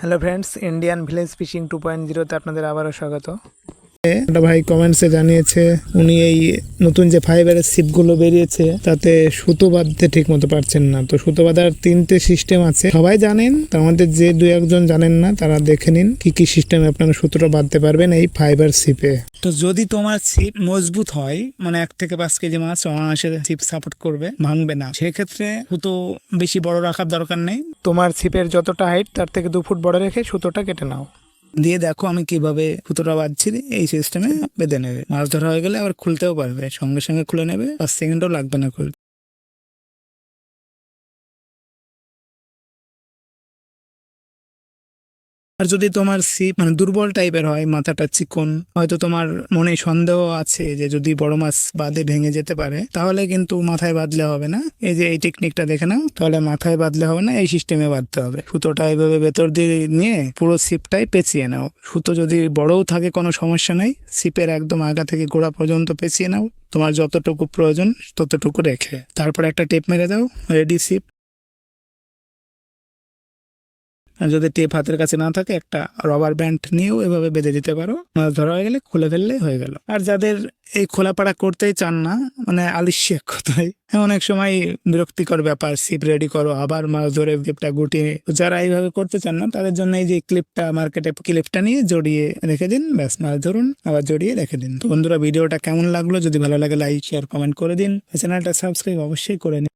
Hello friends Indian village fishing two point জিরোতে আপনাদের আবারও স্বাগত। একটা ভাই কমেন্টসে জানিয়েছে উনি এই নতুন যে ফাইবারের সিপগুলো বেরিয়েছে তাতে সুতো বাঁধতে ঠিক মতো পারছেন না। তো সুতো বাঁধার তিনটে সিস্টেম আছে। সবাই জানেন তার মধ্যে যে দু একজন জানেন না তারা দেখে নিন কি কি সিস্টেমে আপনারা সুতোটা বাঁধতে পারবেন এই ফাইবার সিপে তো যদি তোমার ছিপ মজবুত হয় মানে এক থেকে পাঁচ কেজি মাছ অনায়াসে ছিপ সাপোর্ট করবে ভাঙবে না। সেক্ষেত্রে সুতো বেশি বড় রাখার দরকার নেই। তোমার ছিপের যতটা হাইট তার থেকে দু ফুট বড় রেখে সুতোটা কেটে নাও। দিয়ে দেখো আমি কীভাবে সুতোটা বাঁধছি এই সিস্টেমে বেঁধে নেবে। মাছ ধরা হয়ে গেলে আবার খুলতেও পারবে, সঙ্গে সঙ্গে খুলে নেবে, পাঁচ সেকেন্ডও লাগবে না খুলতে। আর যদি তোমার সিপ মানে দুর্বল টাইপের হয়, মাথাটা চিকন, হয়তো তোমার মনে সন্দেহ আছে যে যদি বড় মাছ বাদে ভেঙে যেতে পারে, তাহলে কিন্তু মাথায় বাঁধলে হবে না। এই যে এই টেকনিকটা দেখে নাও, তাহলে মাথায় বাঁধলে হবে না, এই সিস্টেমে বাঁধতে হবে। সুতোটা এইভাবে ভেতর দিয়ে নিয়ে পুরো সিপটাই পেঁচিয়ে নাও। সুতো যদি বড়ও থাকে, কোনো সমস্যা নেই। সিপের একদম আগা থেকে গোড়া পর্যন্ত পেঁচিয়ে নাও। তোমার যতটুকু প্রয়োজন, ততটুকু রেখে। তারপর একটা টেপ মেরে দাও রেডি সিপ যদি টেপ হাতের কাছে না থাকে একটা রবার ব্যান্ড নিয়েও এভাবে বেঁধে দিতে পারো। মাছ ধরা হয়ে গেলে খুলে ফেললে হয়ে গেল। আর যাদের এই খোলাপাড়া করতেই চান না মানে আলিস্য এক কথায়? হ্যাঁ, অনেক সময় বিরক্তিকর ব্যাপার সিপ রেডি করো আবার মাছ ধরে ক্লিপটা গুটিয়ে যারা এইভাবে করতে চান না তাদের জন্য এই যে ক্লিপটা মার্কেটে ক্লিপটা নিয়ে জড়িয়ে রেখে দিন ব্যাস মাছ ধরুন আবার জড়িয়ে রেখে দিন। তো বন্ধুরা ভিডিওটা কেমন লাগল? যদি ভালো লাগে লাইক শেয়ার কমেন্ট করে দিন। চ্যানেলটা সাবস্ক্রাইব অবশ্যই করে নিন।